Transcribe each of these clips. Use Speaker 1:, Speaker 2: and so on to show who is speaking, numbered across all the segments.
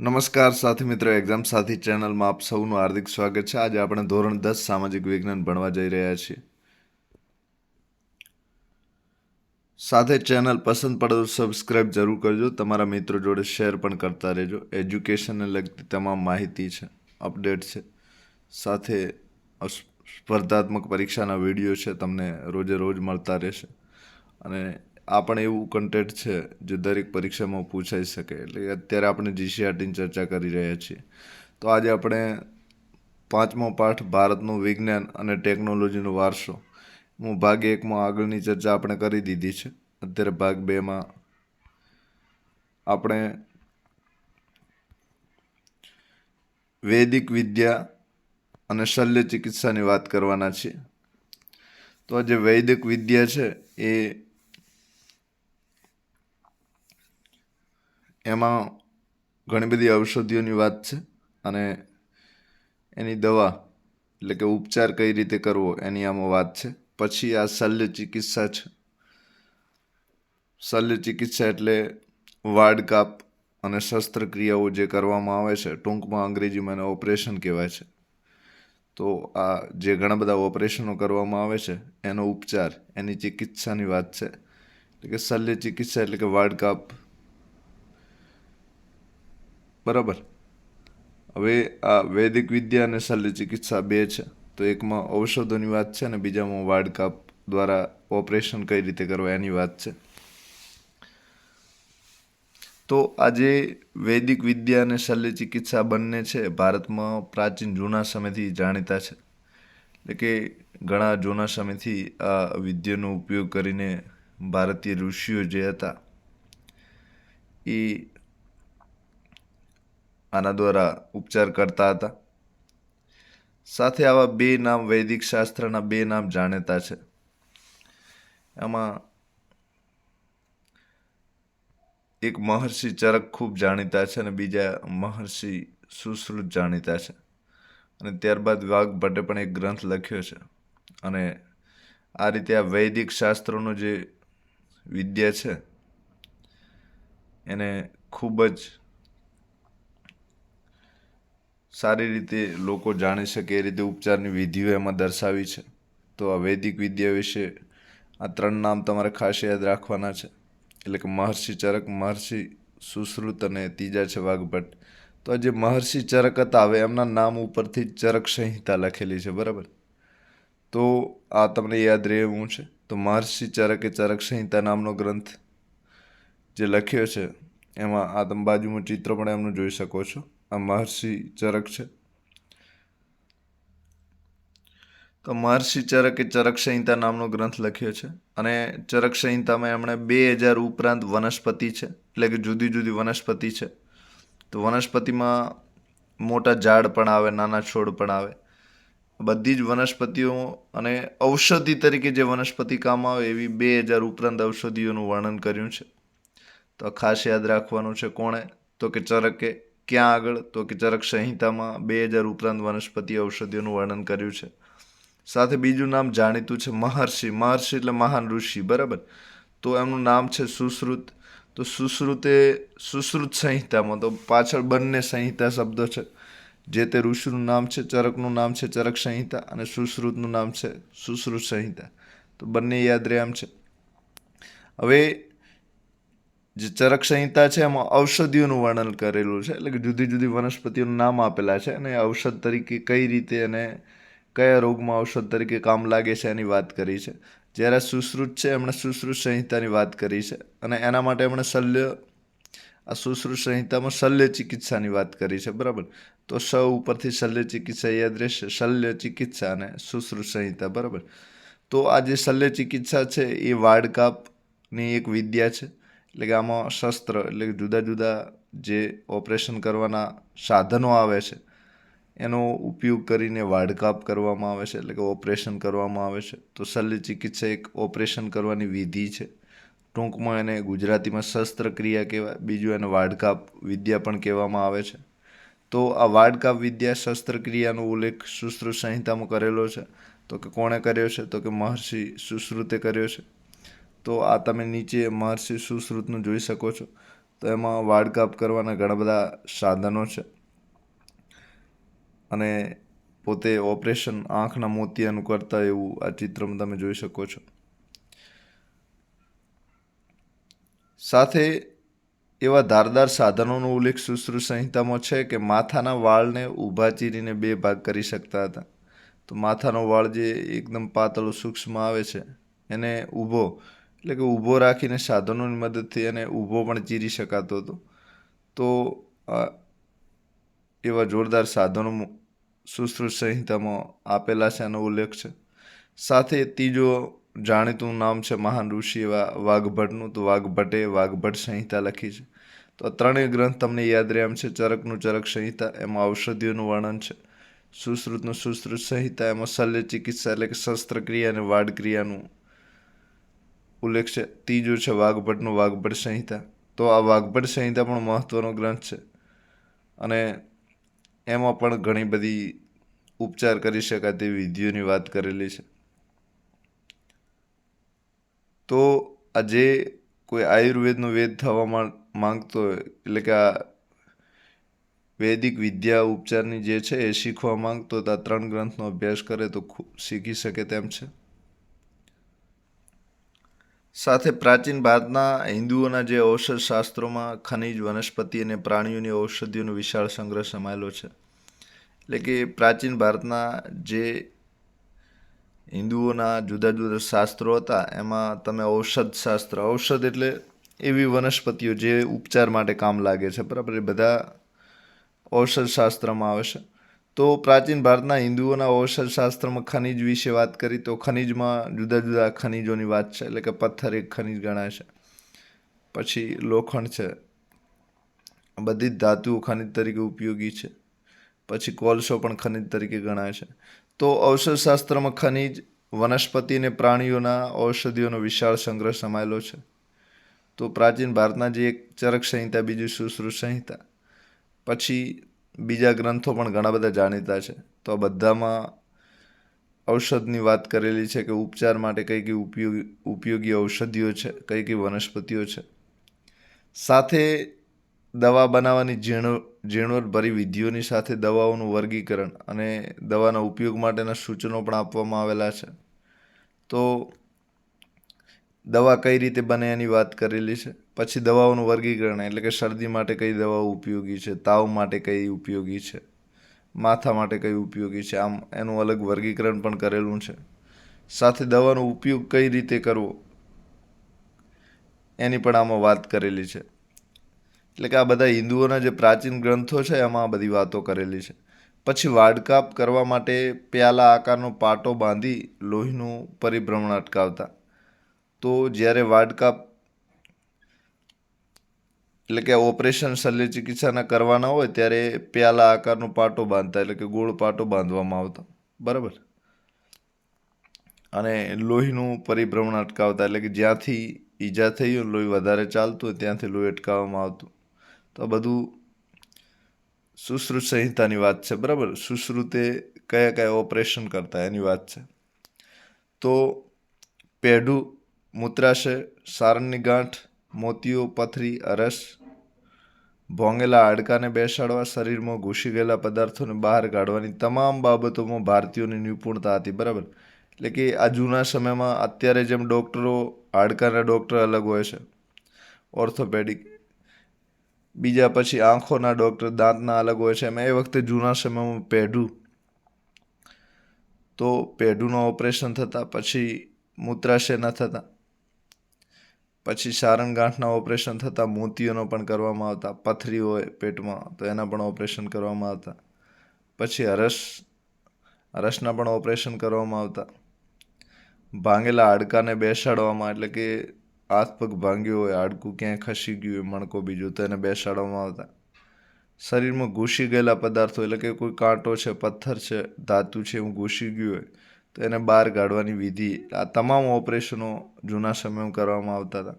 Speaker 1: નમસ્કાર સાથી મિત્રો એક્ઝામ સાથી ચેનલમાં આપ સૌનું હાર્દિક સ્વાગત છે. આજે આપણે ધોરણ દસ સામાજિક વિજ્ઞાન ભણવા જઈ રહ્યા છીએ. સાથે ચેનલ પસંદ પડે તો સબસ્ક્રાઇબ જરૂર કરજો. તમારા મિત્રો જોડે શેર પણ કરતા રહેજો. એજ્યુકેશનને લગતી તમામ માહિતી છે અપડેટ છે. સાથે સ્પર્ધાત્મક પરીક્ષાના વીડિયો છે, તમને રોજે રોજ મળતા રહેશે. અને આ પણ એવું કન્ટેન્ટ છે જે દરેક પરીક્ષામાં પૂછાઈ શકે. એટલે અત્યારે આપણે જીસીઆરટીની ચર્ચા કરી રહ્યા છીએ. તો આજે આપણે પાંચમો પાઠ ભારતનું વિજ્ઞાન અને ટેકનોલોજીનો વારસો. હું ભાગ એકમાં આગળની ચર્ચા આપણે કરી દીધી છે. અત્યારે ભાગ બેમાં આપણે વૈદિક વિદ્યા અને શલ્ય ચિકિત્સાની વાત કરવાના છીએ. તો જે વૈદિક વિદ્યા છે એ એમાં ઘણી બધી ઔષધિઓની વાત છે અને એની દવા, એટલે કે ઉપચાર કઈ રીતે કરવો એની આમાં વાત છે. પછી આ શલ્ય ચિકિત્સા છે. શલ્ય ચિકિત્સા એટલે વાડ કાપ અને શસ્ત્રક્રિયાઓ જે કરવામાં આવે છે, ટૂંકમાં અંગ્રેજીમાં એને ઓપરેશન કહેવાય છે. તો આ જે ઘણા બધા ઓપરેશનો કરવામાં આવે છે, એનો ઉપચાર, એની ચિકિત્સાની વાત છે. એટલે કે શલ્ય ચિકિત્સા એટલે કે વાડ કાપ બરાબર. હવે આ વૈદિક વિદ્યા અને શલ્ય ચિકિત્સા બે છે. તો એકમાં ઔષધોની વાત છે અને બીજામાં વાડકાપ દ્વારા ઓપરેશન કઈ રીતે કરવા એની વાત છે. તો આજે વૈદિક વિદ્યા અને શલ્ય ચિકિત્સા બંને છે ભારતમાં પ્રાચીન જૂના સમયથી જાણીતા છે. એટલે કે ઘણા જૂના સમયથી આ વિદ્યાનો ઉપયોગ કરીને ભારતીય ઋષિઓ જે હતા, એ આના દ્વારા ઉપચાર કરતા હતા. સાથે આવા બે નામ વૈદિક શાસ્ત્રના બે નામ જાણીતા છે. એમાં એક મહર્ષિ ચરક ખૂબ જાણીતા છે અને બીજા મહર્ષિ સુશ્રુત જાણીતા છે. અને ત્યારબાદ વાઘ ભટ્ટે પણ એક ગ્રંથ લખ્યો છે. અને આ રીતે આ વૈદિક શાસ્ત્રોનો જે વિદ્યા છે, એને ખૂબ જ સારી રીતે લોકો જાણી શકે એ રીતે ઉપચારની વિધિઓ એમાં દર્શાવી છે. તો આ વૈદિક વિદ્યા વિશે આ ત્રણ નામ તમારે ખાસ યાદ રાખવાના છે. એટલે કે મહર્ષિ ચરક, મહર્ષિ સુશ્રુત અને ત્રીજા છે વાઘભટ્ટ. તો આ જે મહર્ષિ ચરક હતા, હવે એમના નામ ઉપરથી ચરક સંહિતા લખેલી છે, બરાબર? તો આ તમને યાદ રહે એવું છે. તો મહર્ષિ ચરકે ચરક સંહિતા નામનો ગ્રંથ જે લખ્યો છે, એમાં આ તમે બાજુમાં ચિત્ર પણ એમનું જોઈ શકો છો. આ મહર્ષિ ચરક છે તો મહર્ષિ ચરકે ચરક સંહિતા નામનો ગ્રંથ લખ્યો છે અને ચરક સંહિતામાં એમણે બે હજાર ઉપરાંત વનસ્પતિ છે, એટલે કે જુદી જુદી વનસ્પતિ છે. તો વનસ્પતિમાં મોટા ઝાડ પણ આવે, નાના છોડ પણ આવે. બધી જ વનસ્પતિઓ અને ઔષધિ તરીકે જે વનસ્પતિ કામ આવે એવી બે હજાર ઉપરાંત ઔષધિઓનું વર્ણન કર્યું છે. તો ખાસ યાદ રાખવાનું છે કોણે? તો કે ચરકે ક્યાં આગળ? તો કે ચરક સંહિતામાં બે હજાર ઉપરાંત વનસ્પતિ ઔષધિઓનું વર્ણન કર્યું છે. સાથે બીજું નામ જાણીતું છે મહર્ષિ. મહર્ષિ એટલે મહાન ઋષિ, બરાબર? તો એમનું નામ છે સુશ્રુત. તો સુશ્રુત સુશ્રુત સંહિતામાં, તો પાછળ બંને સંહિતા શબ્દો છે. જે તે ઋષિનું નામ છે, ચરકનું નામ છે ચરક સંહિતા અને સુશ્રુતનું નામ છે સુશ્રુત સંહિતા. તો બંને યાદ રહે એમ છે. હવે જે ચરક સંહિતા છે, એમાં ઔષધિઓનું વર્ણન કરેલું છે. એટલે કે જુદી જુદી વનસ્પતિઓનું નામ આપેલા છે અને ઔષધ તરીકે કઈ રીતે અને કયા રોગમાં ઔષધ તરીકે કામ લાગે છે એની વાત કરી છે. જ્યારે સુશ્રુત છે, એમણે સુશ્રુત સંહિતાની વાત કરી છે અને એના માટે એમણે શલ્ય, આ સુશ્રુત સંહિતામાં શલ્ય ચિકિત્સાની વાત કરી છે. બરાબર? તો સ ઉપરથી શલ્ય ચિકિત્સા યાદ રહેશે શલ્ય ચિકિત્સા અને સુશ્રુત સંહિતા. બરાબર? તો આ જે શલ્ય ચિકિત્સા છે, એ વાડકાપની એક વિદ્યા છે. એટલે કે આમાં શસ્ત્ર એટલે કે જુદા જુદા જે ઓપરેશન કરવાના સાધનો આવે છે, એનો ઉપયોગ કરીને વાડકાપ કરવામાં આવે છે, એટલે કે ઓપરેશન કરવામાં આવે છે. તો શલ્ય ચિકિત્સા એક ઓપરેશન કરવાની વિધિ છે. ટૂંકમાં એને ગુજરાતીમાં શસ્ત્રક્રિયા કહેવાય, બીજું એને વાડકાપ વિદ્યા પણ કહેવામાં આવે છે. તો આ વાડકાપ વિદ્યા શસ્ત્રક્રિયાનો ઉલ્લેખ સુશ્રુત સંહિતામાં કરેલો છે. તો કે કોણે કર્યો છે? તો કે મહર્ષિ સુશ્રુતે કર્યો છે. તો આ તમે નીચે મહર્ષિ સુશ્રુતનું જોઈ શકો છો. તો એમાં વાડકાપ કરવાના ઘણા બધા સાધનો છે. અને પોતે ઓપરેશન આંખના મોતિયાનું કરતા એવું આ ચિત્રમાં તમે જોઈ શકો છો. સાથે એવા ધારદાર સાધનોનો ઉલ્લેખ સુશ્રુત સંહિતામાં છે કે માથાના વાળને ઊભા ચીરીને બે ભાગ કરી શકતા હતા. તો માથાનો વાળ જે એકદમ પાતળો સૂક્ષ્મ આવે છે, એને ઊભો એટલે કે ઊભો રાખીને સાધનોની મદદથી એને ઊભો પણ ચીરી શકાતો હતો. તો એવા જોરદાર સાધનો સુશ્રુત સંહિતામાં આપેલા છે એનો ઉલ્લેખ છે. સાથે ત્રીજો જાણીતું નામ છે મહાન ઋષિ એવા વાઘભટ્ટનું, તો વાઘભટ્ટે વાઘભટ્ટ સંહિતા લખી છે. તો આ ત્રણેય ગ્રંથ તમને યાદ રહે એમ છે, ચરકનું ચરક સંહિતા, એમાં ઔષધિઓનું વર્ણન છે. સુશ્રુતનું સુશ્રુત સંહિતા, એમાં શલ્ય ચિકિત્સા એટલે કે શસ્ત્રક્રિયા અને વાડક્રિયાનું ઉલ્લેખ છે ત્રીજું છે વાઘભટ્ટનું વાઘભટ્ટ સંહિતા. તો આ વાઘભટ્ટ સંહિતા પણ મહત્ત્વનો ગ્રંથ છે. અને એમાં પણ ઘણી બધી ઉપચાર કરી શકાય તેવી વિધિઓની વાત કરેલી છે. તો આ જે કોઈ આયુર્વેદનો વેદ થવા માંગતો હોય, એટલે કે આ વૈદિક વિદ્યા ઉપચારની જે છે એ શીખવા માંગતો તો આ ત્રણ ગ્રંથનો અભ્યાસ કરે તો શીખી શકે તેમ છે. સાથે પ્રાચીન ભારતના હિન્દુઓના જે ઔષધ શાસ્ત્રોમાં ખનિજ, વનસ્પતિ અને પ્રાણીઓની ઔષધિઓનો વિશાળ સંગ્રહ સમાયેલો છે. એટલે કે પ્રાચીન ભારતના જે હિન્દુઓના જુદા જુદા શાસ્ત્રો હતા, એમાં તમે ઔષધ શાસ્ત્ર ઔષધ એટલે એવી વનસ્પતિઓ જે ઉપચાર માટે કામ લાગે છે. બરાબર? એ બધા ઔષધ શાસ્ત્રમાં આવે છે. તો પ્રાચીન ભારતના હિન્દુઓના ઔષધશાસ્ત્રમાં ખનિજ વિશે વાત કરી તો ખનિજમાં જુદા જુદા ખનિજોની વાત છે, એટલે કે પથ્થર એક ખનિજ ગણાય છે. પછી લોખંડ છે. બધી જ ધાતુઓ ખનિજ તરીકે ઉપયોગી છે. પછી કોલસો પણ ખનિજ તરીકે ગણાય છે. તો ઔષધશાસ્ત્રમાં ખનિજ વનસ્પતિ અને પ્રાણીઓના ઔષધિઓનો વિશાળ સંગ્રહ સમાયેલો છે. તો પ્રાચીન ભારતના જે એક ચરક સંહિતા, બીજું સુશ્રુત સંહિતા. પછી બીજા ગ્રંથો પણ ઘણા બધા જાણીતા છે. તો આ બધામાં ઔષધની વાત કરેલી છે કે ઉપચાર માટે કઈ કઈ ઉપયોગી ઉપયોગી ઔષધિઓ છે, કઈ કઈ વનસ્પતિઓ છે. સાથે દવા બનાવવાની ઝીણો, ઝીણવટભરી વિધિઓની સાથે દવાઓનું વર્ગીકરણ અને દવાના ઉપયોગ માટેના સૂચનો પણ આપવામાં આવેલા છે. તો દવા કઈ રીતે બને એની વાત કરેલી છે? પછી દવાઓનું વર્ગીકરણ, એટલે કે શરદી માટે કઈ દવાઓ ઉપયોગી છે, તાવ માટે કઈ ઉપયોગી છે, માથા માટે કઈ ઉપયોગી છે, આમ એનું અલગ વર્ગીકરણ પણ કરેલું છે. સાથે દવાનો ઉપયોગ કઈ રીતે કરવો? એની પણ આમાં વાત કરેલી છે. એટલે કે આ બધા હિન્દુઓના જે પ્રાચીન ગ્રંથો છે, એમાં આ બધી વાતો કરેલી છે. પછી વાડકાપ કરવા માટે પ્યાલા આકારનો પાટો બાંધી લોહીનું પરિભ્રમણ અટકાવતા. તો જ્યારે વાડકાપ એટલે કે ઓપરેશન શલ્ય ચિકિત્સાના કરવાના હોય ત્યારે પ્યાલા આકારનો પાટો બાંધતા, એટલે કે ગોળ પાટો બાંધવામાં આવતો. બરાબર? અને લોહીનું પરિભ્રમણ અટકાવતા, એટલે કે જ્યાંથી ઈજા થઈ હોય, લોહી વધારે ચાલતું હોય, ત્યાંથી લોહી અટકાવવામાં આવતું. તો આ બધું સુશ્રુત સંહિતાની વાત છે, બરાબર? સુશ્રુતે કયા કયા ઓપરેશન કરતા, એની વાત છે. તો પેઢું મૂત્રાશય સારણની ગાંઠ મોતીઓ, પથરી, અરસ, ભોંગેલા હાડકાને બેસાડવા શરીરમાં ઘૂસી ગયેલા પદાર્થોને બહાર કાઢવાની તમામ બાબતોમાં ભારતીયોની નિપુણતા હતી, બરાબર? એટલે કે આ જૂના સમયમાં અત્યારે જેમ ડૉક્ટરો હાડકાના ડૉક્ટર અલગ હોય છે, ઓર્થોપેડિક, બીજા પછી આંખોના ડૉક્ટર, દાંતના અલગ હોય છે, એમ એ વખતે જૂના સમયમાં પેઢું, તો પેઢુંનું ઓપરેશન થતાં પછી મૂત્રાશયના થતા. પછી સારણગાંઠના ઓપરેશન થતાં મોતીઓનો પણ કરવામાં આવતા પથરી હોય પેટમાં, તો એના પણ ઓપરેશન કરવામાં આવતા. પછી હરસ હરસના પણ ઓપરેશન કરવામાં આવતા. ભાંગેલા હાડકાને બેસાડવામાં, એટલે કે હાથ પગ ભાંગ્યો હોય, હાડકું ક્યાંય ખસી ગયું હોય, મણકો બીજું, તો એને બેસાડવામાં આવતા. શરીરમાં ઘૂસી ગયેલા પદાર્થો, એટલે કે કોઈ કાંટો છે, પથ્થર છે, ધાતુ છે, એવું ઘૂસી ગયું હોય તો એને બહાર કાઢવાની વિધિ. આ તમામ ઓપરેશનો જૂના સમયમાં કરવામાં આવતા હતા.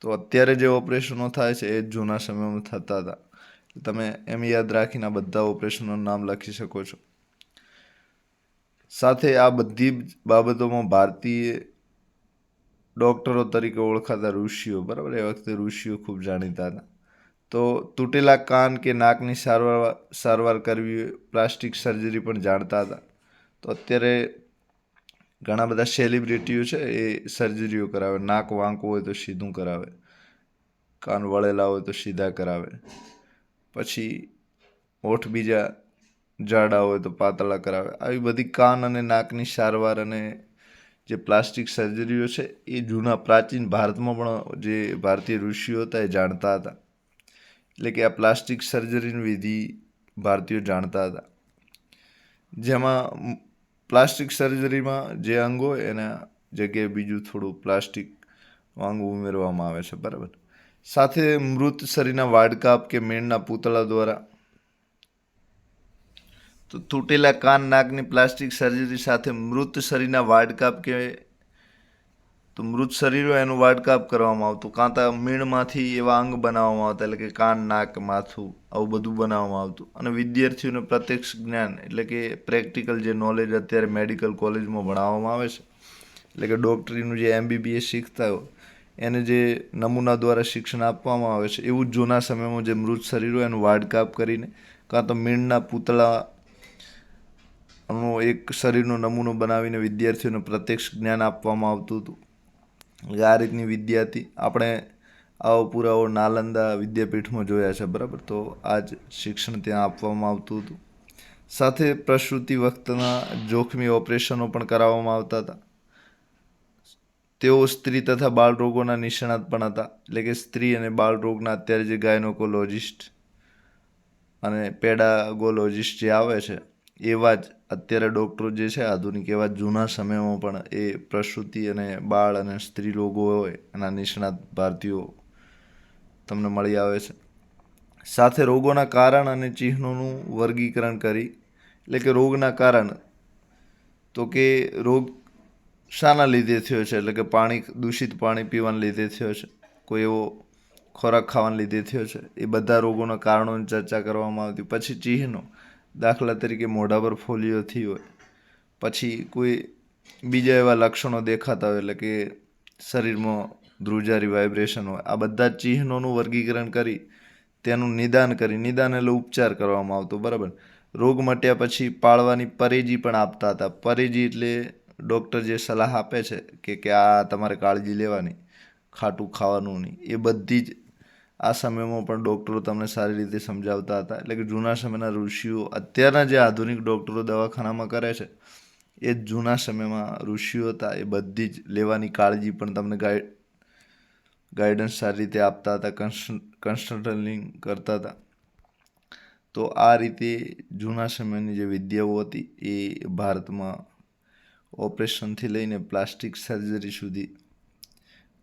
Speaker 1: તો અત્યારે જે ઓપરેશનો થાય છે, એ જ જૂના સમયમાં થતા હતા. તમે એમ યાદ રાખીને આ બધા ઓપરેશનોનું નામ લખી શકો છો. સાથે આ બધી બાબતોમાં ભારતીય ડૉક્ટરો તરીકે ઓળખાતા ઋષિઓ, બરાબર? એ વખતે ઋષિઓ ખૂબ જાણીતા હતા. તો તૂટેલા કાન કે નાકની સારવાર સારવાર કરવી, પ્લાસ્ટિક સર્જરી પણ જાણતા હતા. તો અત્યારે ઘણા બધા સેલિબ્રિટીઓ છે, એ સર્જરીઓ કરાવે. નાક વાંકું હોય તો સીધું કરાવે. કાન વળેલા હોય તો સીધા કરાવે. પછી ઓઠ બીજા જાડા હોય તો પાતળા કરાવે. આવી બધી કાન અને નાકની સારવાર અને જે પ્લાસ્ટિક સર્જરીઓ છે, એ જૂના પ્રાચીન ભારતમાં પણ જે ભારતીય ઋષિઓ હતા, એ જાણતા હતા. એટલે કે આ પ્લાસ્ટિક સર્જરીની વિધિ ભારતીયો જાણતા હતા. જેમાં પ્લાસ્ટિક સર્જરીમાં જે અંગ એના જગ્યાએ બીજું થોડું પ્લાસ્ટિક અંગ ઉમેરવામાં આવે છે, બરાબર. સાથે મૃત શરીરના વાડકાપ કે મેણના પૂતળા દ્વારા તો તૂટેલા કાન, નાકની પ્લાસ્ટિક સર્જરી સાથે મૃત શરીરના વાડકાપ કે તો મૃત શરીરો એનું વાડકાપ કરવામાં આવતું. કાં તો મીણમાંથી એવા અંગ બનાવવામાં આવતા, એટલે કે કાન, નાક, માથું, આવું બધું બનાવવામાં આવતું. અને વિદ્યાર્થીઓને પ્રત્યક્ષ જ્ઞાન, એટલે કે પ્રેક્ટિકલ જે નોલેજ અત્યારે મેડિકલ કોલેજમાં ભણાવવામાં આવે છે, એટલે કે ડૉક્ટરીનું જે એમબીબીએસ શીખતા હોય, એને જે નમૂના દ્વારા શિક્ષણ આપવામાં આવે છે, એવું જૂના સમયમાં જે મૃત શરીર એનું વાડકાપ કરીને કાં તો મીણના પૂતળા નો એક શરીરનો નમૂનો બનાવીને વિદ્યાર્થીઓને પ્રત્યક્ષ જ્ઞાન આપવામાં આવતું હતું. આ રીતની વિદ્યા હતી. આપણે આવો પુરાવો નાલંદા વિદ્યાપીઠમાં જોયા છે, બરાબર? તો આ જ શિક્ષણ ત્યાં આપવામાં આવતું હતું. સાથે પ્રસૂતિ વખતના જોખમી ઓપરેશનો પણ કરાવવામાં આવતા હતા. તેઓ સ્ત્રી તથા બાળ રોગોના નિષ્ણાત પણ હતા. એટલે કે સ્ત્રી અને બાળ રોગના અત્યારે જે ગાયનોકોલોજિસ્ટ અને પેડાગોલોજિસ્ટ જે આવે છે, એવા જ અત્યારે ડૉક્ટરો જે છે, આધુનિક એવા જૂના સમયમાં પણ એ પ્રસૂતિ અને બાળ અને સ્ત્રી રોગો હોય, એના નિષ્ણાત ભારતીયો તમને મળી આવે છે. સાથે રોગોના કારણ અને ચિહ્નોનું વર્ગીકરણ કરી, એટલે કે રોગના કારણ, તો કે રોગ શાના લીધે થયો છે, એટલે કે પાણી, દૂષિત પાણી પીવાને લીધે થયો છે, કોઈ એવો ખોરાક ખાવાને લીધે થયો છે, એ બધા રોગોના કારણોની ચર્ચા કરવામાં આવતી. પછી ચિહ્નો. દાખલા તરીકે મોઢા પર ફોલિયો થઈ હોય, પછી કોઈ બીજા એવા લક્ષણો દેખાતા હોય એટલે કે શરીરમાં ધ્રુજારી વાઇબ્રેશન હોય, આ બધા ચિહ્નોનું વર્ગીકરણ કરી તેનું નિદાન કરી, નિદાન એટલે ઉપચાર કરવામાં આવતો, બરાબર? રોગ મટ્યા પછી પાળવાની પરેજી પણ આપતા હતા. પરેજી એટલે ડૉક્ટર જે સલાહ આપે છે કે કે આ તમારે કાળજી લેવાની, ખાટું ખાવાનું નહીં, એ બધી જ આ સમયમાં પણ ડૉક્ટરો તમને સારી રીતે સમજાવતા હતા. એટલે કે જૂના સમયના ઋષિઓ અત્યારના જે આધુનિક ડૉક્ટરો દવાખાનામાં કરે છે, એ જૂના સમયમાં ઋષિઓ હતા, એ બધી જ લેવાની કાળજી પણ તમને ગાઈડ ગાઈડન્સ સારી રીતે આપતા હતા કન્સલ્ટલિંગ કરતા હતા. તો આ રીતે જૂના સમયની જે વિદ્યાઓ હતી, એ ભારતમાં ઓપરેશનથી લઈને પ્લાસ્ટિક સર્જરી સુધી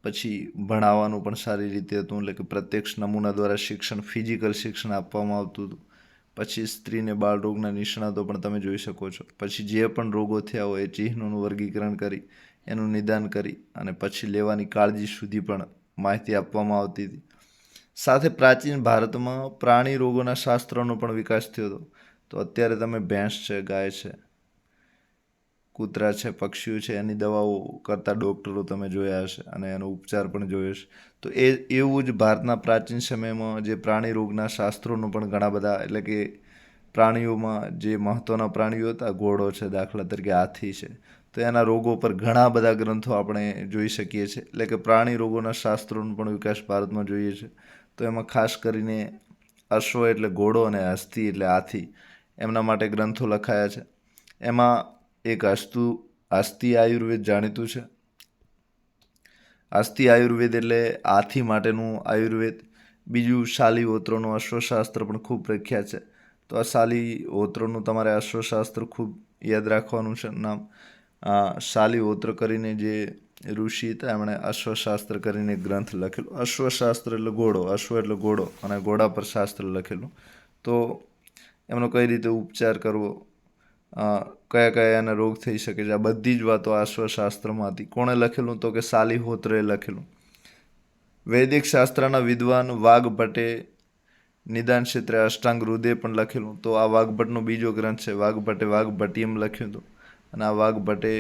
Speaker 1: પછી ભણાવવાનું પણ સારી રીતે હતું. એટલે કે પ્રત્યક્ષ નમૂના દ્વારા શિક્ષણ ફિઝિકલ શિક્ષણ આપવામાં આવતું હતું. પછી સ્ત્રીને બાળરોગના નિષ્ણાતો પણ તમે જોઈ શકો છો. પછી જે પણ રોગો થયા હોય એ ચિહ્નોનું વર્ગીકરણ કરી, એનું નિદાન કરી અને પછી લેવાની કાળજી સુધી પણ માહિતી આપવામાં આવતી હતી. સાથે પ્રાચીન ભારતમાં પ્રાણી રોગોના શાસ્ત્રનો પણ વિકાસ થયો હતો. તો અત્યારે તમે ભેંસ છે, ગાય છે કૂતરા છે, પક્ષીઓ છે, એની દવાઓ કરતા ડૉક્ટરો તમે જોયા હશે અને એનો ઉપચાર પણ જોયો છે તો એ, એવું જ ભારતના પ્રાચીન સમયમાં જે પ્રાણી રોગના શાસ્ત્રોનો પણ ઘણા બધા એટલે કે પ્રાણીઓમાં જે મહત્ત્વના પ્રાણીઓ હતા, ઘોડો છે, દાખલા તરીકે હાથી છે, તો એના રોગો પર ઘણા બધા ગ્રંથો આપણે જોઈ શકીએ છીએ. એટલે કે પ્રાણી રોગોના શાસ્ત્રોનો પણ વિકાસ ભારતમાં જોઈએ છે. તો એમાં ખાસ કરીને અશ્વ એટલે ઘોડો અને હસ્તી એટલે હાથી, એમના માટે ગ્રંથો લખાયા છે. એમાં એક અસ્તુ આસ્તી આયુર્વેદ જાણીતું છે. આસ્તી આયુર્વેદ એટલે હાથી માટેનું આયુર્વેદ. બીજું શાલી ઓત્રોનું અશ્વશાસ્ત્ર પણ ખૂબ પ્રખ્યાત છે. તો આ શાલી ઓત્રોનું તમારે અશ્વશાસ્ત્ર ખૂબ યાદ રાખવાનું છે. નામ શાલી ઓત્ર કરીને જે ઋષિ હતા, એમણે અશ્વશાસ્ત્ર કરીને ગ્રંથ લખેલો. અશ્વશાસ્ત્ર એટલે ઘોડો, અશ્વ એટલે ઘોડો અને ઘોડા પર શાસ્ત્ર લખેલું. તો એમનો કઈ રીતે ઉપચાર કરવો? કયા કયા એના રોગ થઈ શકે છે, આ બધી જ વાતો અશ્વશાસ્ત્રમાં હતી કોણે લખેલું તો કે સાલિહોત્રએ લખેલું. વૈદિક શાસ્ત્રના વિદ્વાન વાઘભટ્ટે નિદાન ક્ષેત્રે અષ્ટાંગ હૃદય પણ લખેલું. તો આ વાઘભટ્ટનો બીજો ગ્રંથ છે વાઘભટ્ટે વાઘભટ્ટીયમ લખ્યું હતું. અને આ વાઘભટ્ટે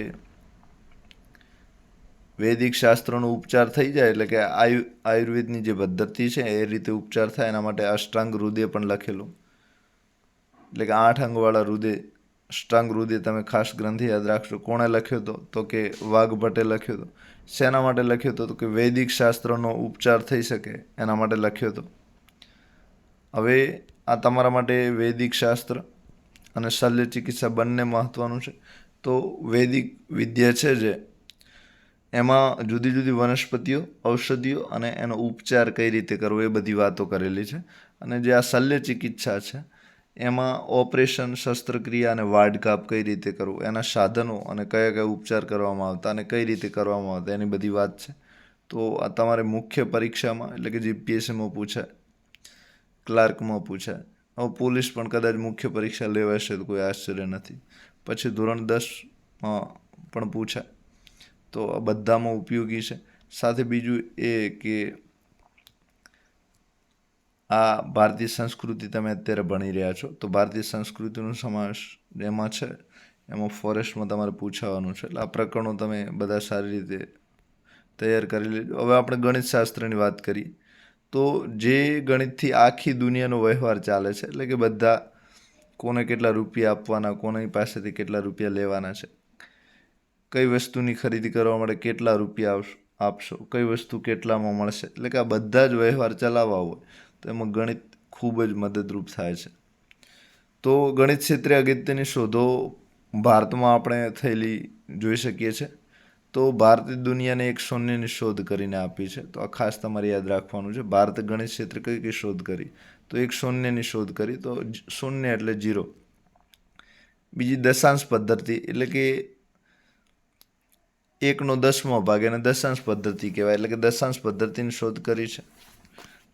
Speaker 1: વૈદિક શાસ્ત્રોનો ઉપચાર થઈ જાય એટલે કે આયુ, આયુર્વેદની જે પદ્ધતિ છે એ રીતે ઉપચાર થાય, એના માટે અષ્ટાંગ હૃદય પણ લખેલું. એટલે કે આઠ અંગવાળા હૃદય અષ્ટાંગ હૃદય તમે ખાસ ગ્રંથિ યાદ રાખશો. કોણે લખ્યો હતો? તો કે વાઘ ભટ્ટે લખ્યો હતો. શેના માટે લખ્યો હતો? તો કે વૈદિક શાસ્ત્રનો ઉપચાર થઈ શકે એના માટે લખ્યો હતો. હવે આ તમારા માટે વૈદિક શાસ્ત્ર અને શલ્ય ચિકિત્સા બંને મહત્ત્વનું છે. તો વૈદિક વિદ્યા છે જે, એમાં જુદી જુદી વનસ્પતિઓ, ઔષધિઓ અને એનો ઉપચાર કઈ રીતે કરવો એ બધી વાતો કરેલી છે. અને જે આ શલ્ય ચિકિત્સા છે એમાં ઓપરેશન, શસ્ત્રક્રિયા અને વાડકાપ કઈ રીતે કરવું? એના સાધનો અને કયા કયા ઉપચાર કરવામાં આવતા અને કઈ રીતે કરવામાં આવતા? એની બધી વાત છે. તો આ તમારે મુખ્ય પરીક્ષામાં, એટલે કે જીપીએસસીમાં પૂછાય, ક્લાર્કમાં પૂછાય, હવે પોલીસ પણ કદાચ મુખ્ય પરીક્ષા લેવાશે તો કોઈ આશ્ચર્ય નથી. પછી ધોરણ દસમાં પણ પૂછાય. તો આ બધામાં ઉપયોગી છે. સાથે બીજું એ કે આ ભારતીય સંસ્કૃતિ તમે અત્યારે ભણી રહ્યા છો, તો ભારતીય સંસ્કૃતિનો સમાવેશ એમાં છે? એમાં ફોરેસ્ટમાં તમારે પૂછાવાનું છે. એટલે આ પ્રકરણો તમે બધા સારી રીતે તૈયાર કરી લેજો. હવે આપણે ગણિત શાસ્ત્રની વાત કરીએ, તો જે ગણિતથી આખી દુનિયાનો વ્યવહાર ચાલે છે, એટલે કે બધા કોને કેટલા રૂપિયા આપવાના, કોની પાસેથી કેટલા રૂપિયા લેવાના છે, કઈ વસ્તુની ખરીદી કરવા માટે કેટલા રૂપિયા આપશો, કઈ વસ્તુ કેટલામાં મળશે, એટલે કે આ બધા જ વ્યવહાર ચલાવવા હોય. તો એમાં ગણિત ખૂબ જ મદદરૂપ થાય છે. તો ગણિત ક્ષેત્રે અગત્યની શોધો ભારતમાં આપણે થયેલી જોઈ શકીએ છીએ તો ભારતે દુનિયાને એક શૂન્યની શોધ કરીને આપી છે. તો આ ખાસ તમારે યાદ રાખવાનું છે. ભારત ગણિત ક્ષેત્રે કઈ કઈ શોધ કરી? તો એક શૂન્યની શોધ કરી. તો શૂન્ય એટલે જીરો બીજી દશાંશ પદ્ધતિ એટલે કે એકનો દસમો ભાગ, એને દશાંશ પદ્ધતિ કહેવાય. એટલે કે દશાંશ પદ્ધતિની શોધ કરી છે.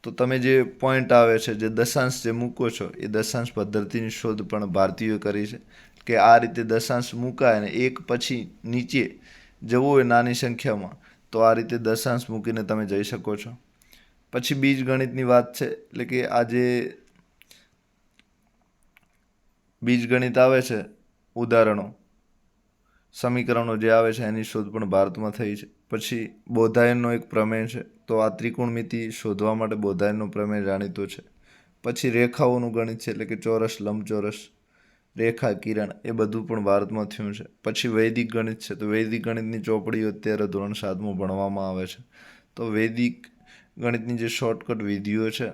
Speaker 1: તો તમે જે પોઈન્ટ આવે છે, જે દશાંશ જે મૂકો છો, એ દશાંશ પદ્ધતિની શોધ પણ ભારતીયોએ કરી છે કે આ રીતે દશાંશ મૂકાય અને એક પછી નીચે જવું હોય નાની સંખ્યામાં, તો આ રીતે દશાંશ મૂકીને તમે જઈ શકો છો. પછી બીજ ગણિતની વાત છે, એટલે કે આ જે બીજ ગણિત આવે છે, ઉદાહરણો. સમીકરણો જે આવે છે એની શોધ પણ ભારતમાં થઈ છે. પછી બોધાયનનો એક પ્રમેય છે, તો આ ત્રિકોણમિતિ શોધવા માટે બોધાયનનો પ્રમેય જાણીતો છે. પછી રેખાઓનું ગણિત છે, એટલે કે ચોરસ, લંબચોરસ, રેખા, કિરણ, એ બધું પણ ભારતમાં થયું છે. પછી વૈદિક ગણિત છે, તો વૈદિક ગણિતની ચોપડીઓ અત્યારે ધોરણ સાતમાં ભણવામાં આવે છે. તો વૈદિક ગણિતની જે શોર્ટકટ વિધિઓ છે,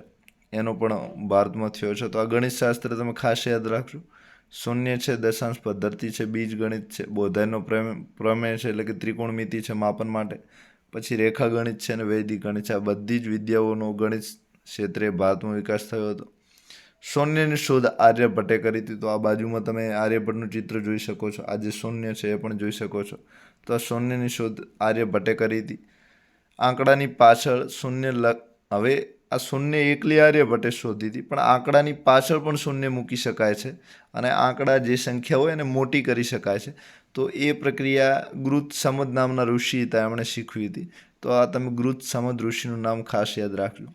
Speaker 1: એનો પણ ભારતમાં થયો છે. તો આ ગણિત શાસ્ત્ર તમે ખાસ યાદ રાખજો. શૂન્ય છે, દશાંશ પદ્ધતિ છે બીજ ગણિત છે. બોધાયનો પ્રમેય છે એટલે કે ત્રિકોણમિતિ છે માપન માટે. પછી રેખા ગણિત છે અને વૈદિક ગણિત છે. આ બધી જ વિદ્યાઓનો ગણિત ક્ષેત્રે ભારતમાં વિકાસ થયો હતો. શૂન્યની શોધ આર્યભટ્ટે કરી હતી. તો આ બાજુમાં તમે આર્યભટ્ટનું ચિત્ર જોઈ શકો છો. આ જે શૂન્ય છે એ પણ જોઈ શકો છો. તો આ શૂન્યની શોધ આર્યભટ્ટે કરી હતી. આંકડાની પાછળ શૂન્ય લખ, હવે આ શૂન્ય એકલી આર્યભટ્ટે શોધી હતી. પણ આંકડાની પાછળ પણ શૂન્ય મૂકી શકાય છે અને આંકડા જે સંખ્યા હોય એને મોટી કરી શકાય છે. તો એ પ્રક્રિયા ગૃત સમદ નામના ઋષિ હતા એમણે શીખવી હતી. તો આ તમે ગૃત સમદ ઋષિનું નામ ખાસ યાદ રાખજો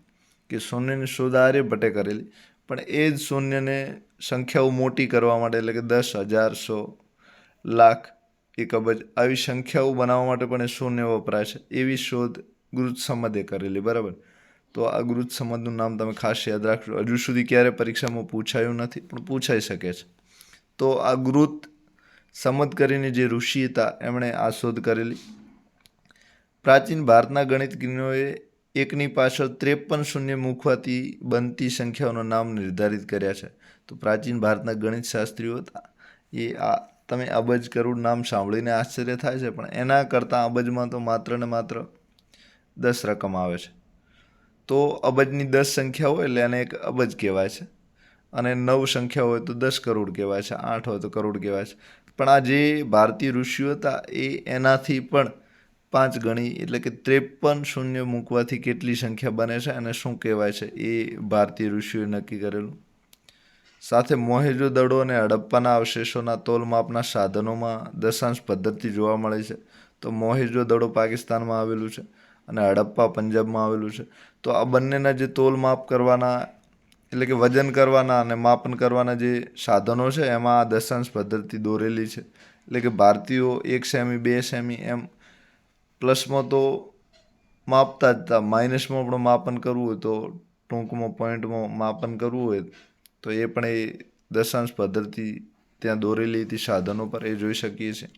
Speaker 1: કે શૂન્યની શોધ આર્યભટ્ટે કરેલી. પણ એ જ શૂન્યને સંખ્યાઓ મોટી કરવા માટે એટલે કે દસ હજાર સો લાખ એક અબજ આવી સંખ્યાઓ બનાવવા માટે પણ એ શૂન્ય વપરાય છે. એવી શોધ ગૃત સમદે કરેલી. બરાબર? તો આ ગૃત સમદનું નામ તમે ખાસ યાદ રાખજો. હજુ સુધી ક્યારે પરીક્ષામાં પૂછાયું નથી, પણ પૂછાઈ શકે છે. તો આ ગૃત સંમત કરીને જે ઋષિ હતા, એમણે આ શોધ કરેલી. પ્રાચીન ભારતના ગણિતજ્ઞોએ એકની પાછળ ત્રેપન શૂન્ય મૂકવાથી બનતી સંખ્યાઓના નામ નિર્ધારિત કર્યા છે. તો પ્રાચીન ભારતના ગણિત શાસ્ત્રીઓ હતા, એ આ, તમે અબજ કરોડ નામ સાંભળીને આશ્ચર્ય થાય છે, પણ એના કરતાં અબજમાં તો માત્ર ને માત્ર દસ રકમ આવે છે. તો અબજની દસ સંખ્યા હોય એટલે એને એક અબજ કહેવાય છે. અને નવ સંખ્યા હોય તો દસ કરોડ કહેવાય છે, આઠ હોય તો કરોડ કહેવાય છે. પણ આ જે ભારતીય ઋષિઓ હતા એ એનાથી પણ પાંચ ગણી એટલે કે ત્રેપન શૂન્ય મૂકવાથી કેટલી સંખ્યા બને છે અને શું કહેવાય છે એ ભારતીય ઋષિઓએ નક્કી કરેલું. સાથે મોહેજો દડો અને હડપ્પાના અવશેષોના તોલમાપના સાધનોમાં દશાંશ પદ્ધતિ જોવા મળે છે. તો મોહેજો દડો પાકિસ્તાનમાં આવેલું છે અને હડપ્પા પંજાબમાં આવેલું છે. તો આ બંનેના જે તોલ માપ કરવાના, એટલે કે વજન કરવાના અને માપન કરવાના જે સાધનો છે, એમાં આ દશાંશ પદ્ધતિ દોરેલી છે. એટલે કે ભારતીયો એક સેમી, બે સેમી એમ પ્લસમાં તો માપતા જ હતા માઇનસમાં પણ માપન કરવું હોય તો ટૂંકમાં પોઈન્ટમાં માપન કરવું હોય તો એ પણ એ દશાંશ પદ્ધતિ ત્યાં દોરેલી હતી સાધનો પર એ જોઈ શકીએ છીએ.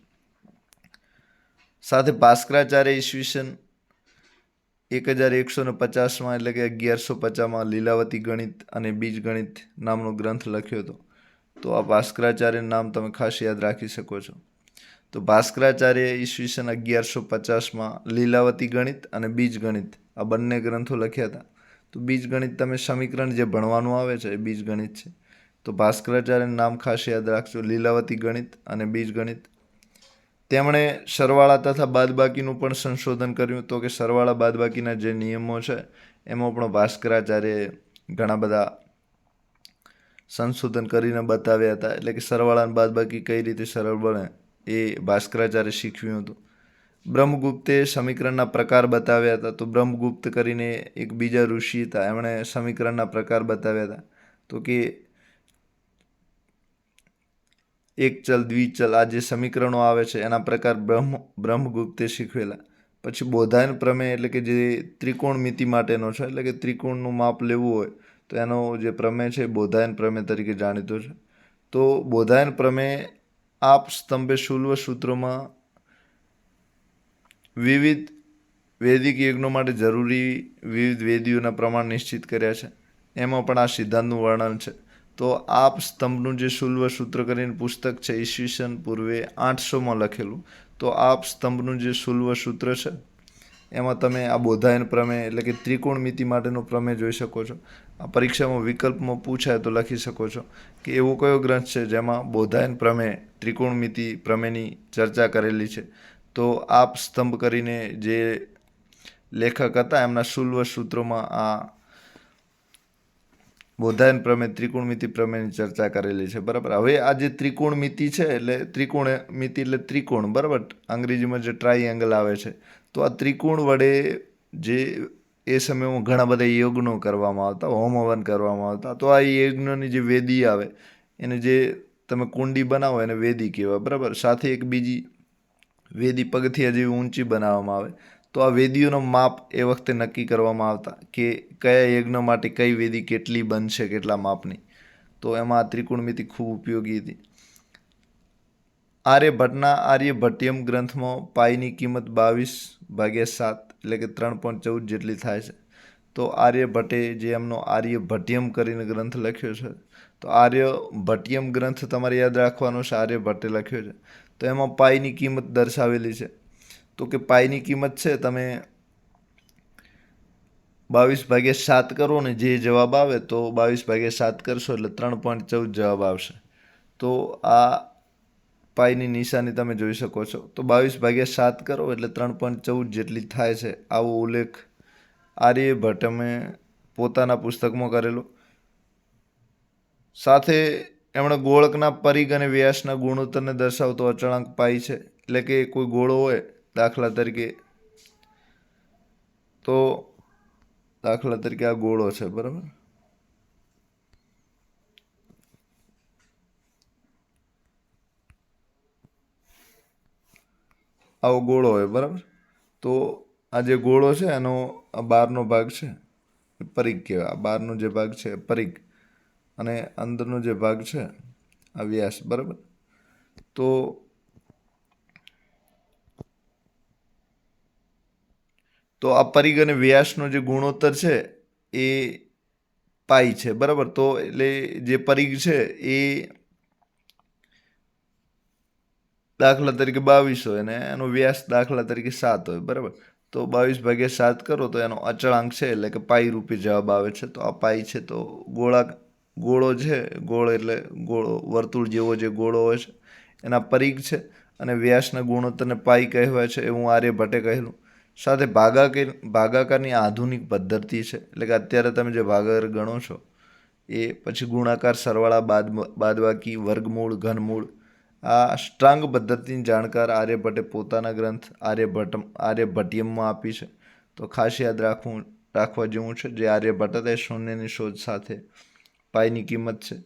Speaker 1: સાથે ભાસ્કરાચાર્ય ઈસવીસન એક હજાર એકસો ને પચાસમાં એટલે કે અગિયારસો પચાસમાં લીલાવતી ગણિત અને બીજ ગણિત નામનો ગ્રંથ લખ્યો હતો. તો આ ભાસ્કરાચાર્યનું નામ તમે ખાસ યાદ રાખી શકો છો. તો ભાસ્કરાચાર્ય ઈસવીસન અગિયારસો પચાસમાં લીલાવતી ગણિત અને બીજ ગણિત આ બંને ગ્રંથો લખ્યા હતા. તો બીજ ગણિત તમે સમીકરણ જે ભણવાનું આવે છે એ બીજ ગણિત છે. તો ભાસ્કરાચાર્યનું નામ ખાસ યાદ રાખજો. લીલાવતી ગણિત અને બીજ ગણિત તેમણે સરવાળા તથા બાદબાકીનું પણ સંશોધન કર્યું તો કે સરવાળા બાદબાકીના જે નિયમો છે, એમાં પણ ભાસ્કરાચાર્યે ઘણા બધા સંશોધન કરીને બતાવ્યા હતા. એટલે કે સરવાળા બાદબાકી કઈ રીતે સરળ બને એ ભાસ્કરાચાર્ય શીખવ્યું હતું. બ્રહ્મગુપ્તે સમીકરણના પ્રકાર બતાવ્યા હતા. તો બ્રહ્મગુપ્ત કરીને એક બીજા ઋષિ હતા. એમણે સમીકરણના પ્રકાર બતાવ્યા હતા. તો કે એક ચલ દ્વિચલ આ જે સમીકરણો આવે છે, એના પ્રકાર બ્રહ્મ, બ્રહ્મગુપ્તે શીખવેલા. પછી બોધાયન પ્રમેય એટલે કે જે ત્રિકોણમિતિ માટેનો છે, એટલે કે ત્રિકોણનું માપ લેવું હોય, તો એનો જે પ્રમેય છે બોધાયન પ્રમેય તરીકે જાણીતો છે. તો બોધાયન પ્રમેય આપ સ્તંભે શુલ્વ સૂત્રોમાં વિવિધ વૈદિક યજ્ઞો માટે જરૂરી વિવિધ વેદીઓના પ્રમાણ નિશ્ચિત કર્યા છે. એમાં પણ આ સિદ્ધાંતનું વર્ણન છે. તો આપ સ્તંભનું જે શુલ્વ સૂત્ર કરીને પુસ્તક છે, ઈસવીસન પૂર્વે આઠસોમાં લખેલું. તો આપ સ્તંભનું જે શુલ્વ સૂત્ર છે, એમાં તમે આ બોધાયન પ્રમેય એટલે કે ત્રિકોણમિતિ માટેનો પ્રમેય જોઈ શકો છો. આ પરીક્ષામાં વિકલ્પમાં પૂછાય તો લખી શકો છો કે એવો કયો ગ્રંથ છે જેમાં બોધાયન પ્રમેય, ત્રિકોણમિતિ પ્રમેયની ચર્ચા કરેલી છે. તો આપ સ્તંભ કરીને જે લેખક હતા, એમના શુલ્વ સૂત્રોમાં આ બોધાયન પ્રમેય ત્રિકોણમિતિ પ્રમેયની ચર્ચા કરેલી છે. બરાબર? હવે આ જે ત્રિકોણમિતિ છે, એટલે ત્રિકોણમિતિ એટલે ત્રિકોણ, બરાબર? અંગ્રેજીમાં જે ટ્રાયંગલ આવે છે. તો આ ત્રિકોણ વડે જે એ સમયમાં ઘણા બધા યજ્ઞો કરવામાં આવતા, હોમ હવન કરવામાં આવતા, તો આ યજ્ઞની જે વેદી આવે, એને જે તમે કુંડી બનાવો, એને વેદી કહેવાય, બરાબર? સાથે એક બીજી વેદી પગથિયા જેવી ઊંચી બનાવવામાં આવે. તો આ વેદીઓનો માપ એ વખતે નક્કી કરવામાં આવતા કે કયા યજ્ઞ માટે કઈ વેદી કેટલી બનશે, કેટલા માપની. તો એમાં આ ત્રિકોણમિતિ ખૂબ ઉપયોગી હતી. આર્યભટ્ટના આર્યભટ્ટિયમ ગ્રંથમાં પાઈની કિંમત બાવીસ ભાગ્યા સાત એટલે કે ત્રણ પોઈન્ટ ચૌદ જેટલી થાય છે. તો આર્યભટ્ટે જે એમનો આર્યભટ્ટિયમ કરીને ગ્રંથ લખ્યો છે, તો આર્યભટ્ટિયમ ગ્રંથ તમારે યાદ રાખવાનો છે આર્યભટ્ટે લખ્યો છે. તો એમાં પાઈની કિંમત દર્શાવેલી છે. તો કે પાઈની કિંમત છે, તમે બાવીસ ભાગ્યા સાત કરો ને જે જવાબ આવે તો બાવીસ ભાગ્યા સાત કરશો એટલે ત્રણ પોઈન્ટ ચૌદ જવાબ આવશે. તો આ પાઈની નિશાની તમે જોઈ શકો છો. તો બાવીસ ભાગ્યા સાત કરો એટલે ત્રણ પોઈન્ટ ચૌદ જેટલી થાય છે. આવો ઉલ્લેખ આર્યભટ્ટમે પોતાના પુસ્તકમાં કરેલો. સાથે એમણે ગોળકના પરિઘ અને વ્યાસના ગુણોત્તરને દર્શાવતો અચળાંક પાઈ છે. એટલે કે કોઈ ગોળો હોય દાખલા તરીકે. તો દાખલા તરીકે આ ગોળો છે, બરાબર? આવો ગોળો હોય, બરાબર? તો આ જે ગોળો છે, એનો આ બહારનો ભાગ છે પરિઘ કહેવાય. આ બહારનો જે ભાગ છે પરિઘ અને અંદરનો જે ભાગ છે, આ વ્યાસ, બરાબર? તો તો આ પરિઘ અને વ્યાસનો જે ગુણોત્તર છે, એ પાઈ છે, બરાબર? તો એટલે જે પરિઘ છે, એ દાખલા તરીકે બાવીસ હોય અને એનો વ્યાસ દાખલા તરીકે સાત હોય, બરાબર? તો બાવીસ ભાગ્યા સાત કરો તો એનો અચળાંક છે, એટલે કે પાઈ રૂપે જવાબ આવે છે. તો આ પાઈ છે, તો ગોળા ગોળો છે, ગોળ એટલે ગોળો, વર્તુળ જેવો જે ગોળો હોય છે, એના પરિઘ છે અને વ્યાસના ગુણોત્તરને પાઈ કહેવાય છે એવું આર્યભટ્ટે કહેલું. સાથે ભાગાકાર ભાગાકારની આધુનિક પદ્ધતિ છે. એટલે કે અત્યારે તમે જે ભાગાકાર ગણો છો, એ પછી ગુણાકાર સરવાળા, બાદ બાદબાકી, વર્ગમૂળ, ઘનમૂળ, આ સ્ટ્રાંગ પદ્ધતિની જાણકાર આર્યભટ્ટે પોતાના ગ્રંથ આર્યભટ્ટ આર્યભટ્ટિયમમાં આપી છે. તો ખાસ યાદ રાખવું રાખવા જેવું છે જે આર્યભટ્ટ હતા શૂન્યની શોધ સાથે પાઈની કિંમત છે.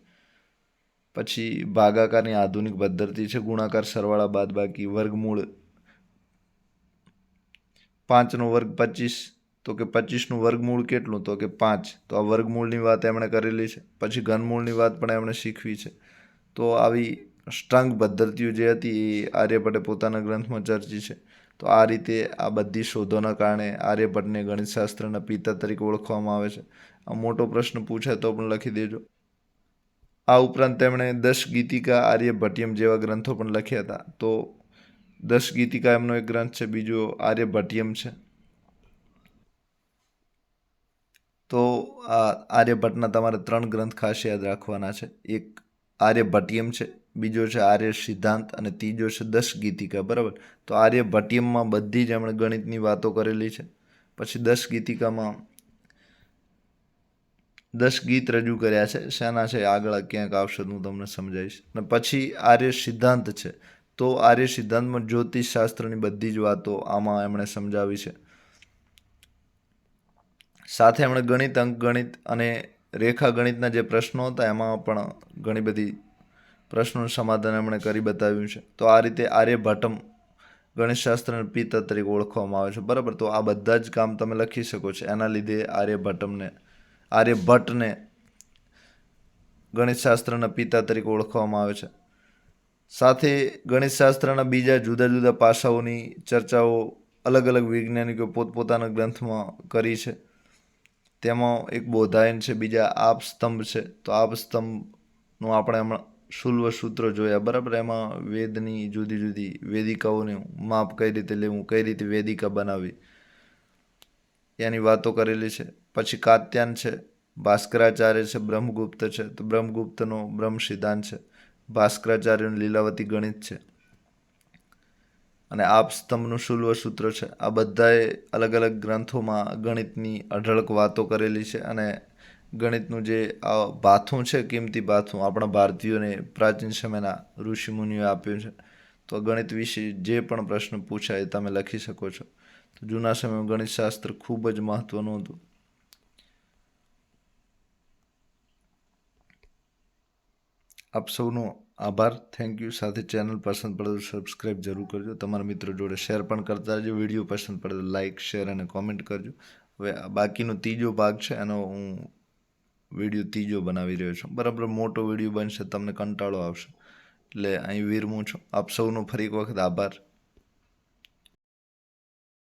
Speaker 1: પછી ભાગાકારની આધુનિક પદ્ધતિ છે, ગુણાકાર સરવાળા, બાદબાકી, વર્ગમૂળ પાંચનો વર્ગ પચીસ, તો કે પચીસનું વર્ગમૂળ કેટલું? તો કે પાંચ. તો આ વર્ગમૂળની વાત એમણે કરેલી છે. પછી ઘનમૂળની વાત પણ એમણે શીખવી છે. તો આવી સ્ટ્રંગ પદ્ધતિઓ જે હતી એ આર્યભટ્ટે પોતાના ગ્રંથમાં ચર્ચી છે. તો આ રીતે આ બધી શોધોના કારણે આર્યભટ્ટને ગણિતશાસ્ત્રના પિતા તરીકે ઓળખવામાં આવે છે. આ મોટો પ્રશ્ન પૂછાય તો પણ લખી દેજો. આ ઉપરાંત તેમણે દશ ગીતિકા આર્યભટ્ટિયમ જેવા ગ્રંથો પણ લખ્યા હતા. તો દશ ગીતિકા એમનો એક ગ્રંથ છે, બીજો આર્યભટ્ટિયમ છે. તો આ આર્યભટ્ટના તમારે ત્રણ ગ્રંથ ખાસ યાદ રાખવાના છે. એક આર્યભટ્ટિયમ છે, બીજો છે આર્ય સિદ્ધાંત અને ત્રીજો છે દશ ગીતિકા, બરાબર? તો આર્યભટ્ટિયમમાં બધી જ એમણે ગણિતની વાતો કરેલી છે. પછી દશ ગીતિકામાં દસ ગીત રજૂ કર્યા છે. શેના છે, આગળ ક્યાંક આવશે હું તમને સમજાવીશ. અને પછી આર્ય સિદ્ધાંત છે તો આર્ય સિદ્ધાંતમાં જ્યોતિષ શાસ્ત્રની બધી જ વાતો આમાં એમણે સમજાવી છે. સાથે એમણે ગણિત, અંકગણિત અને રેખા ગણિતના જે પ્રશ્નો હતા એમાં પણ ઘણી બધી પ્રશ્નોનું સમાધાન એમણે કરી બતાવ્યું છે. તો આ રીતે આર્યભટ્ટમ ગણિતશાસ્ત્રના પિતા તરીકે ઓળખવામાં આવે છે. બરાબર? તો આ બધા જ કામ તમે લખી શકો છો. એના લીધે આર્યભટ્ટમને આર્યભટ્ટને ગણિતશાસ્ત્રના પિતા તરીકે ઓળખવામાં આવે છે. સાથે ગણિતશાસ્ત્રના બીજા જુદા જુદા પાસાઓની ચર્ચાઓ અલગ અલગ વૈજ્ઞાનિકો પોતપોતાના ગ્રંથમાં કરી છે. તેમાં એક બોધાયન છે, બીજા આપ સ્તંભ છે. તો આપ સ્તંભનું આપણે હમણાં શુલ્વ સૂત્રો જોયા, બરાબર? એમાં વેદની જુદી જુદી વેદિકાઓનું માપ કઈ રીતે લેવું, કઈ રીતે વેદિકા બનાવવી, એની વાતો કરેલી છે. પછી કાત્યાન છે, ભાસ્કરાચાર્ય છે, બ્રહ્મગુપ્ત છે. તો બ્રહ્મગુપ્તનો બ્રહ્મ સિદ્ધાંત છે. ભાસ્કરાચાર્યનું લીલાવતી ગણિત છે. અને આપ સ્તંભનું શુલ્વ સૂત્ર છે. આ બધાએ અલગ અલગ ગ્રંથોમાં ગણિતની અઢળક વાતો કરેલી છે અને ગણિતનું જે આ ભાથું છે, કિંમતી ભાથું આપણા ભારતીયોને પ્રાચીન સમયના ઋષિમુનિઓએ આપ્યું છે. તો ગણિત વિશે જે પણ પ્રશ્ન પૂછાય તમે લખી શકો છો. જૂના સમયમાં ગણિતશાસ્ત્ર ખૂબ જ મહત્ત્વનું હતું. આપ સૌનો આભાર. થેન્ક યુ સાથે ચેનલ પસંદ પડે તો સબસ્ક્રાઈબ જરૂર કરજો. તમારા મિત્રો જોડે શેર પણ કરતા રહેજો. વીડિયો પસંદ પડે તો લાઇક શેર અને કોમેન્ટ કરજો. હવે બાકીનો ત્રીજો ભાગ છે, એનો હું વીડિયો ત્રીજો બનાવી રહ્યો છું. બરાબર મોટો વીડિયો બનશે, તમને કંટાળો આવશે. એટલે અહીં વીરમું છું. આપ સૌનો ફરી એક વખત આભાર.